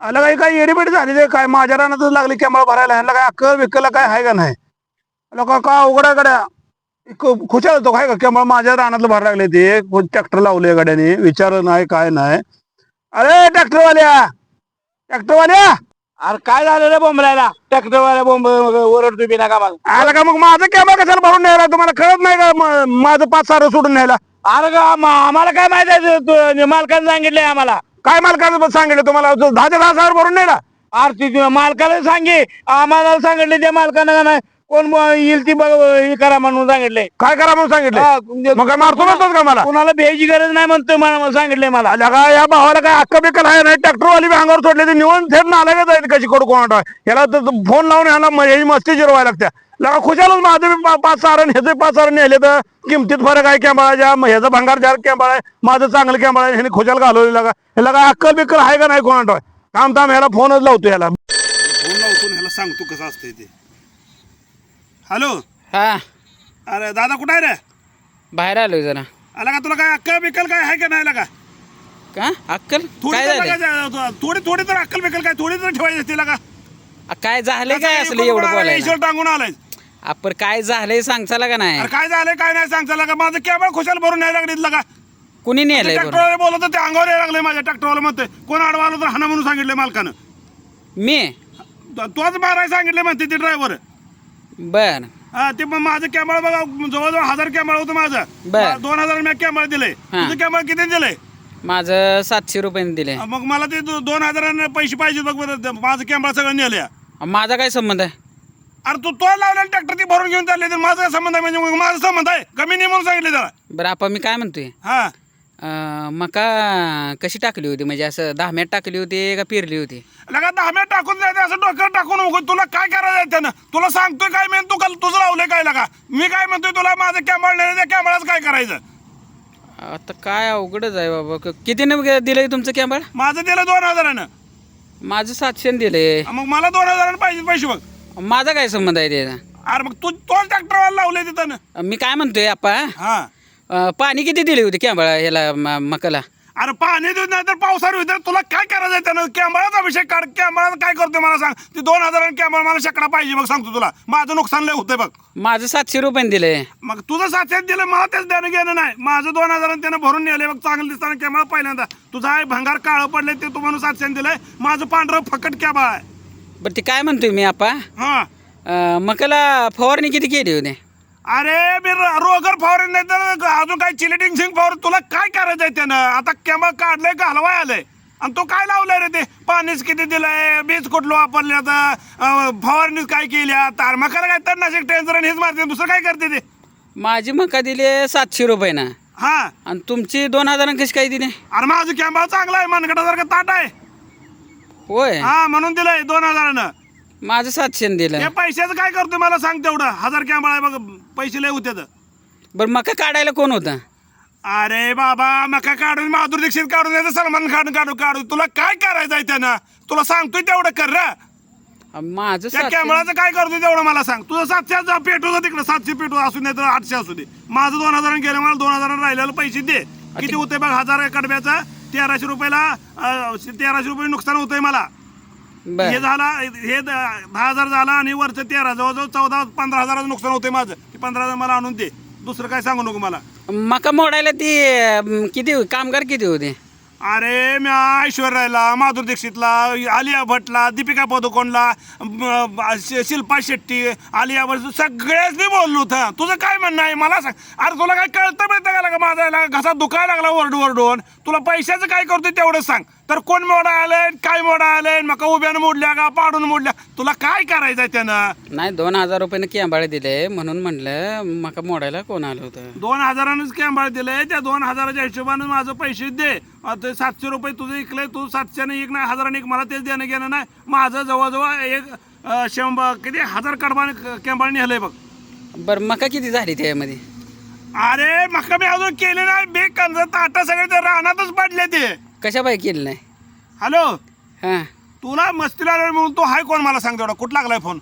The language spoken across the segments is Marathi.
आला काही काय एडीबिडी झाली ते काय माझ्या रानातच लागली कॅमेरा भरायला. ह्यांना काय अक्कल बिक्कल काय आहे का नाही? लोक का उघड्या गड्या? खुशाल होतो काय का? कॅमेरा माझ्या रानातलं भरायला लागले ते. ट्रॅक्टर लावले गाड्याने. विचार नाही काय नाही. अरे ट्रॅक्टरवाल्या ट्रॅक्टरवाल्या अरे काय झालं रे बोंबलायला? ट्रॅक्टरवाल्या बोंब ओरडतो बिना कामाला. आला का मग माझा कॅमेरा कशाला भरून न्यायला? तुम्हाला कळत नाही का माझं पाच सारं सोडून न्यायला? अरे का आम्हाला काय माहीत आहे? मालकानं सांगितलंय आम्हाला. काय मालकाचं सांगितलं तुम्हाला? जो दहा ते दहा हजार भरून न्यायला आरती तू मालकाला सांगे. आम्हाला सांगितले त्या मालकानं नाही? कोण येईल ती बघ हे करा म्हणून सांगितले. काय करा म्हणून सांगितलं? म्हणजे मग काय मारतो नव्हतं का मला? कोणाला भ्यायची गरज नाही म्हणतोय मला सांगितलंय मला. का या भावाला काय अक्का बिक्कल आहे नाही ट्रॅक्टरवाली बी अंगावर सोडले ते निवडून थेट नाला का जाईल कशी कडू कोणा याला तर फोन लावून ह्याला ह्याची मस्ती जिरवायला लागत्या. लगा खुशालच माझं पाच सारण ह्याचे पाच सारण नेले तर किमतीत फरक आहे कॅम्बाळाच्या ह्याचं भंगार चार कॅम्बाळ आहे. माझं चांगलं कॅम्बाळ आहे ह्याने खुशाल घालवले लगा ह्याला काय अक्कल बिक्कल आहे का नाही कोणा थांब थांब ह्याला फोनच लावतो ह्याला. फोन लावतो ह्याला सांगतो कसं असतंय ते. हॅलो? हा. अरे दादा कुठं आहे रे? बाहेर आलोय जरा. आला का तुला काय अक्कल बिक्कल काय आहे का नाही आला का? अक्कल? थोडी काय तर झालं लागा- थोडी थोडी तर अक्कल बिक्कल काय थोडी तर ठेवायची असते आ, काय झालंय काय असलं एवढं बोलायला? ईश्वर टांगून आलाय. आपण काय झालंय सांगचाला का नाही? अरे काय झालंय काय नाही सांगता का? माझं कॅबळ खुशाल भरून नाही लागली का? कुणी नेलंय बरं ट्रॅक्टरवाले बोलत होते, ते अंगावर यायला लागले माझ्या ट्रॅक्टरवाला म्हणते. कोण अडवा आलं तर हाना म्हणून सांगितले मालकानं. मी? तो- तोच मारायला सांगितले म्हणते ते ड्रायव्हर बर. ते पण माझं कॅमेरा बघा जवळजवळ हजार कॅमेरा होतं माझं. बर. दोन हजार मी कॅमेरा दिले हा. तुझं कॅमेरा किती दिले माझं सातशे रुपयाने दिले मग मला ते दो- दोन हजारांना पैसे पाहिजे बघ बरं माझं कॅमेरा सगळं नेले माझा काय संबंध आहे? अरे तू तो लावलेला ट्रॅक्टर ती भरून घेऊन चालले तर माझा काय संबंध आहे म्हणजे माझा संबंध आहे. कमी नाही म्हणून सांगितले त्याला. बरं आपण मी काय म्हणतोय? हा. अं, मका कशी टाकली होती? म्हणजे असं दहाम्यात टाकली होती का पेरली होती? लगा दहाम्या टाकून जायचं असं डोक्यावर टाकून नको तुला काय करायचं त्यानं? तुला सांगतोय काय मी? तू काल तुझं लावलंय काय लगा? मी काय म्हणतोय तुला? माझं कॅमेरा नाही त्या कॅमेराच काय करायचं? आता काय अवघडच आहे बाबा. क- कितीने दिलंय तुमचं कॅमेरा माझं दिलं दोन हजारानं. माझं सातशे दिले मग मला दोन हजारानं पाहिजे पैसे बघ. माझा काय संबंध आहे त्याचा? अरे मग तू तोच ट्रॅक्टरवाला लावलंय तिथं. मी काय म्हणतोय आपा हा. अं, पाणी किती दिले होते कॅमेरा ह्याला म- मकाला? अरे पाणी देऊ नाही तर पावसाळी होईल. तर तुला काय करायचं त्यानं? कॅमेराचा विषय काढ. कॅमेरा काय करतोय मला सांग. ते दोन हजारानं कॅमेरा मला शेकडा पाहिजे बघ सांगतो तुला. माझं नुकसान लय होतंय बघ. माझं सातशे रुपयाने दिले मग तुझं सातशे दिलं मला तेच देणं घेणं नाही. माझं दोन हजारानं त्यानं भरून नेले बघ चांगलं दिसताना कॅमेरा पहिल्यांदा. तुझा आहे भंगार काळं पडले ते तू म्हणून सातशे दिलंय. माझं पांढरं फकट कॅबा आहे. बरं ते काय म्हणतोय मी आपा? हा. अं, मकाला फवारणी किती केली होती? अरे मी र- रोगर फवारणी नाही तर अजून काय चिलिटिंग सिंग फवार तुला काय करायचंय त्यानं? आता कॅमेरा काढलंय घालवाय आलंय. आणि तो काय लावलंय रे ते? पाणीच किती दिलंय? बीज कुठलं वापरले आता? फवारणीच काय केल्या? तार मकाला काय तर नाशिक टेन्शन हेच मारते दुसरं काय करते ते? माझी मका दिली सातशे रुपयानं हा. आणि तुमची दोन हजारांना कशी काय दिली? अरे माझं कॅमेरा चांगला आहे मनगटासारखं ताट आहे. होय. हा म्हणून दिलंय दोन हजारानं. माझं सातशे दिलं. हे पैशाचं काय करतोय मला सांग तेवढं. हजार कॅमेरा आहे बघ पैसे लय होते बरं मका काढायला कोण होतं? अरे बाबा मका काढून माधुरी दीक्षित काढून द्यायचं सलमान खान काढू काढू तुला काय करायचंय त्यानं? तुला सांगतोय तेवढं कर रे. अं, माझं त्या कॅमेराचं काय करतोय तेवढं मला सांग. तुझं सातशे पेटू तिकडं. सातशे पेटू असू दे तर आठशे असू दे. माझं दोन हजारांनी गेलं मला दोन हजारांनी राहिलेलं पैसे दे. किती होते बघ हजार कडब्याचा तेराशे रुपयाला अं, तेराशे रुपये नुकसान होतंय मला. हे झाला हे द- दहा हजार झाला आणि वरचं तेरा जवळजवळ चौदा पंधरा हजाराचं नुकसान होतंय माझं. ते पंधरा हजार मला आणून दे. दुसरं काय सांगू नको मला. मका मोडायला ती अं, किती कामगार किती होते? अरे मी ऐश्वर्याला माधुर दीक्षितला आलिया भटला दीपिका पदुकोणला शि- शिल्पा शेट्टी आलिया भट सगळ्याच मी बोललो होतं. तुझं काय म्हणणं आहे? मला सांग. अरे तुला काय कळतं मिळतं का? लागा माझा याला घसा दुखायला लागला ओरडू ओरडून तुला पैशाचं काय करतोय तेवढं सांग. तर कोण मोडा आलंय? काय मोडा आलंय? मका उभ्यानं मोडल्या का पाडून मोडल्या? तुला काय करायचंय त्यानं? नाही दोन हजार रुपयाने कॅम्बाळे दिले म्हणून म्हटलं मका मोडायला कोण आलं होतं? दोन हजारानंच कॅम्बाळ दिलंय त्या दोन हजाराच्या हिशोबानं माझं पैसे दे. आता सातशे रुपये तुझं इकलंय तू सातशेने एक नाही हजाराने एक मला तेच देणं घेणं नाही. माझं जवळजवळ एक अं, शंभर किती? हजार कडबाने कॅम्बाळ नेलंय बघ. बरं मका किती झाली त्यामध्ये? अरे मका मी अजून केले नाही. बे कंद ताटा सगळे ते रानातच पडले ते. कशा बाई केलं नाही? हॅलो? हां. तुला मस्तीला आलोय म्हणून तो हाय कोण मला सांग तेवढा कुठं लागलाय फोन?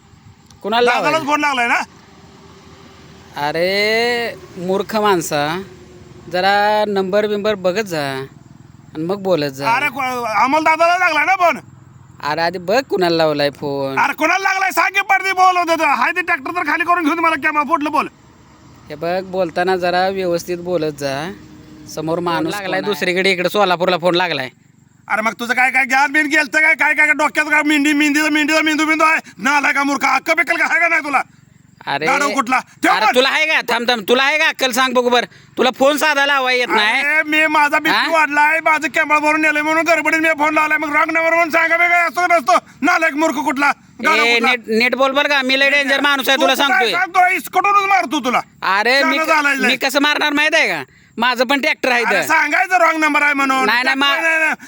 कुणाला दादालाच लावायला? फोन लागलाय ना? अरे मूर्ख माणसा. जरा नंबर बिंबर बघत जा आणि मग बोलत जा. अरे अमोल दादाला लागलाय ना फोन? अरे आधी बघ कुणाला लावलाय फोन. अरे कोणाला लागलाय? सांग की पडदी बोल होत हाय ते ट्रॅक्टर तर खाली करून घेऊन मला. कॅमा फुटलं बोल. हे बघ बोलताना जरा व्यवस्थित बोलत जा. समोर माणूस लागलाय दुसरीकडे इकडे सोलापूरला फोन लागलाय. अरे मग तुझं काय काय घ्यान बिन गेलं काय? काय काय डोक्यात काय मेंढी मेंढीचा मेंढीचा मेंदू मेंदू आहे? ना आलाय का मूर्खा? अक्क बिकल का आहे का नाही तुला? अरे गाढव कुठला? ठेव अरे पण. तुला आहे का? थांब थांब. तुला आहे का अक्कल? सांग बघू बर. तुला फोन साधा लावा येत नाही? अरे मी माझा बीपी हा? वाढलाय. माझं कॅमेरा भरून नेलंय म्हणून गडबडीत मी फोन लावलाय. मग रॉंग नंबर म्हणून सांगा मी काय असतो नसतो? नालायक मूर्ख कुठला? गाढव ए कुठला? नेट नेट बोल बर का. मी लय डेंजर माणूस आहे तू तुला काय सांगतोय. सांगतोय? इसकटूनच मारतो तुला. अरे मी लय. मी कसं मारणार माहीत आहे का? माझं पण ट्रॅक्टर आहे अरे इथं. सांगायचं रॉंग नंबर आहे म्हणून. नाही, नाही, मा-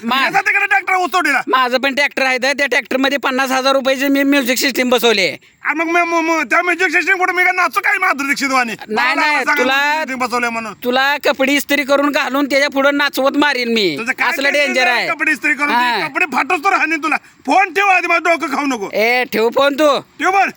मा- माझा तिकडे ट्रॅक्टर उचवडीला माझं पण ट्रॅक्टर आहे इथं. त्या ट्रॅक्टरमध्ये पन्नास हजार रुपयाची मी म्युझिक सिस्टीम बसवली. मग मी- मग- मग त्या म्युझिक सिस्टीम कुठे? मी काय नाचू काय माधुरी दीक्षित वाणी? नाही, नाही, तुला- बसवले म्हणून. तुला कपडे इस्त्री करून घालून त्याच्या पुढे नाचवत मारीन मी. तुझं काय असलं डेंजर आहे. कपडे इस्त्री करून. हा. कपडे फाटूच तर हानी तुला. फोन ठेव आधी माझं डोकं खाऊ नको. ए ठेव फोन तू. ठेव बर.